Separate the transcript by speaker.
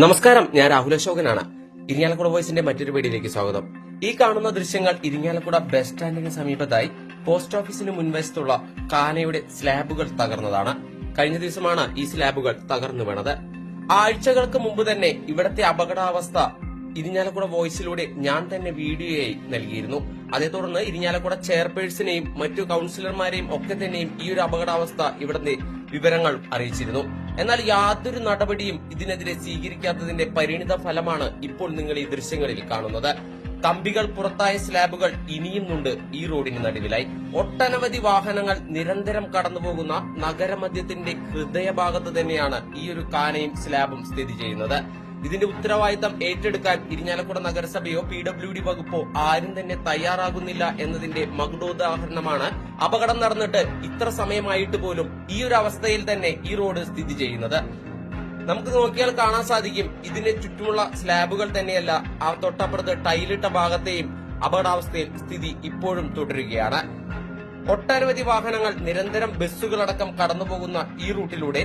Speaker 1: നമസ്കാരം ഞാൻ രാഹുൽ അശോകനാണ്. ഇരിങ്ങാലക്കുട വോയിസിന്റെ മറ്റൊരു വീഡിയോയിലേക്ക് സ്വാഗതം. ഈ കാണുന്ന ദൃശ്യങ്ങൾ ഇരിങ്ങാലക്കുട ബസ് സ്റ്റാൻഡിന് സമീപത്തായി പോസ്റ്റ് ഓഫീസിന് മുൻവശത്തുള്ള കാനയുടെ സ്ലാബുകൾ തകർന്നതാണ്. കഴിഞ്ഞ ദിവസമാണ് ഈ സ്ലാബുകൾ തകർന്നു വീണത്. ആഴ്ചകൾക്ക് മുമ്പ് തന്നെ ഇവിടത്തെ അപകടാവസ്ഥ ഇരിഞ്ഞാലക്കുട വോയിസിലൂടെ ഞാൻ തന്നെ വീഡിയോയായി നൽകിയിരുന്നു. അതേ തുടർന്ന് ഇരിഞ്ഞാലക്കുട ചെയർപേഴ്സിനെയും മറ്റു കൌൺസിലർമാരെയും ഒക്കെ തന്നെയും ഈ ഒരു അപകടാവസ്ഥ ഇവിടുത്തെ വിവരങ്ങൾ അറിയിച്ചിരുന്നു. എന്നാൽ യാതൊരു നടപടിയും ഇതിനെതിരെ സ്വീകരിക്കാത്തതിന്റെ പരിണിത ഫലമാണ് ഇപ്പോൾ നിങ്ങൾ ഈ ദൃശ്യങ്ങളിൽ കാണുന്നത്. കമ്പികൾ പുറത്തായ സ്ലാബുകൾ ഇനിയുമുണ്ട് ഈ റോഡിന് നടുവിലായി. ഒട്ടനവധി വാഹനങ്ങൾ നിരന്തരം കടന്നുപോകുന്ന നഗരമധ്യത്തിന്റെ ഹൃദയഭാഗത്ത് തന്നെയാണ് ഈ ഒരു കാനയും സ്ലാബും സ്ഥിതി ചെയ്യുന്നത്. ഇതിന്റെ ഉത്തരവാദിത്തം ഏറ്റെടുക്കാൻ ഇരിഞ്ഞാലക്കുട നഗരസഭയോ പി ഡബ്ല്യു ഡി വകുപ്പോ ആരും തന്നെ തയ്യാറാകുന്നില്ല എന്നതിന്റെ മകുടോദാഹരണമാണ് അപകടം നടന്നിട്ട് ഇത്ര സമയമായിട്ട് പോലും ഈ ഒരു അവസ്ഥയിൽ തന്നെ ഈ റോഡ് സ്ഥിതി ചെയ്യുന്നത്. നമുക്ക് നോക്കിയാൽ കാണാൻ സാധിക്കും ഇതിന് ചുറ്റുമുള്ള സ്ലാബുകൾ തന്നെയല്ല ആ തൊട്ടപ്പുറത്ത് ടൈലിട്ട ഭാഗത്തെയും അപകടാവസ്ഥയിൽ സ്ഥിതി ഇപ്പോഴും തുടരുകയാണ്. ഒട്ടനവധി വാഹനങ്ങൾ നിരന്തരം ബസ്സുകളടക്കം കടന്നുപോകുന്ന ഈ റൂട്ടിലൂടെ